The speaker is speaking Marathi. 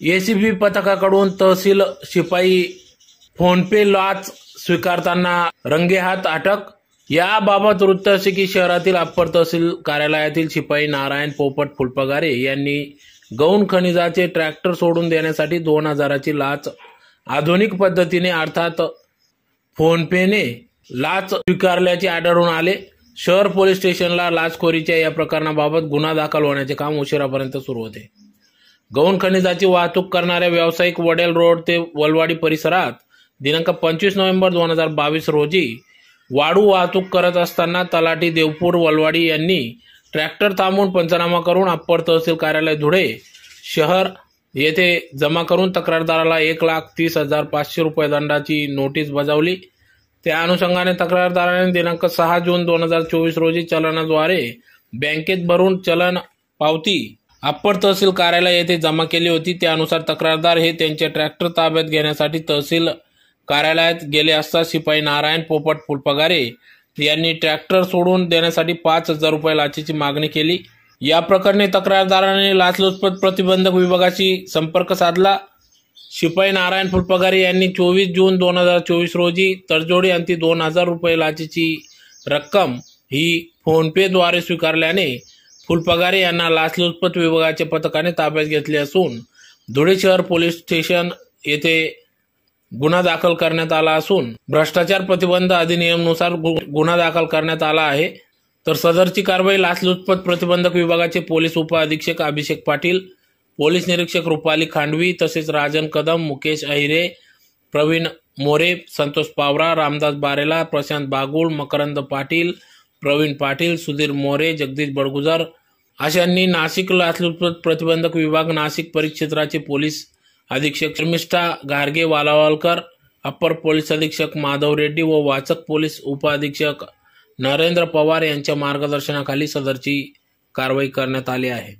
एसीबी पथकाकडून तहसील शिपाई फोनपे लाच स्वीकारताना रंगेहात अटक. याबाबत वृत्त असे की शहरातील अप्पर तहसील कार्यालयातील शिपाई नारायण पोपट फुलपगारे यांनी गौण खनिजाचे ट्रॅक्टर सोडून देण्यासाठी दोन हजाराची लाच आधुनिक पद्धतीने अर्थात फोनपेने लाच स्वीकारल्याचे आढळून आले. शहर पोलीस स्टेशनला लाचखोरीच्या या प्रकरणाबाबत गुन्हा दाखल होण्याचे काम उशिरापर्यंत सुरू होते. गौण खनिजाची वाहतूक करणाऱ्या व्यावसायिक वडेल रोड ते वलवाडी परिसरात दिनांक पंचवीस नोव्हेंबर दोन हजार बावीस रोजी वाळू वाहतूक करत असताना तलाठी देवपूर वलवाडी यांनी ट्रॅक्टर थांबवून पंचनामा करून अप्पर तहसील कार्यालय धुळे शहर येथे जमा करून तक्रारदाराला एक लाख तीस हजार पाचशे रुपये दंडाची नोटीस बजावली. त्या अनुषंगाने तक्रारदाराने दिनांक सहा जून दोन हजार चोवीस रोजी चलनाद्वारे बँकेत भरून चलन पावती अप्पर तहसील कार्यालय येथे जमा केली होती. त्यानुसार तक्रारदार हे त्यांचे ट्रॅक्टर ताब्यात घेण्यासाठी तहसील कार्यालयात गेले असता शिपाई नारायण पोपट फुलपगारे यांनी ट्रॅक्टर सोडून देण्यासाठी पाच हजार रुपये लाचेची मागणी केली. या प्रकरणी तक्रारदाराने लाचलुचपत प्रतिबंधक विभागाशी संपर्क साधला. शिपाई नारायण फुलपगारे यांनी चोवीस जून दोन हजार चोवीस रोजी तडजोडी अंती दोन हजार रुपये लाचेची रक्कम ही फोनपेद्वारे स्वीकारल्याने फुलपगारे यांना लाचलुचपत विभागाच्या पथकाने ताब्यात घेतले असून धुळे शहर पोलीस स्टेशन येथे गुन्हा दाखल करण्यात आला असून भ्रष्टाचार प्रतिबंध अधिनियमनुसार गु- गुन्हा दाखल करण्यात आला आहे. तर सदरची कारवाई लाचलुचपत प्रतिबंधक विभागाचे पोलीस उपअधीक्षक अभिषेक पाटील पोलीस निरीक्षक रुपाली खांडवी तसेच राजन कदम मुकेश अहिरे प्रवीण मोरे संतोष पावरा रामदास बारेला प्रशांत बागुळ मकरंद पाटील प्रवीण पाटील सुधीर मोरे जगदीश बडगुजर अशांनी नाशिक लाचलुचपत प्रतिबंधक विभाग नाशिक परिक्षेत्राचे पोलीस अधीक्षक शर्मिष्ठा गार्गे वालावलकर अप्पर पोलीस अधीक्षक माधव रेड्डी व वाचक पोलीस उपअधीक्षक नरेंद्र पवार यांच्या मार्गदर्शनाखाली सदरची कारवाई करण्यात आली आहे.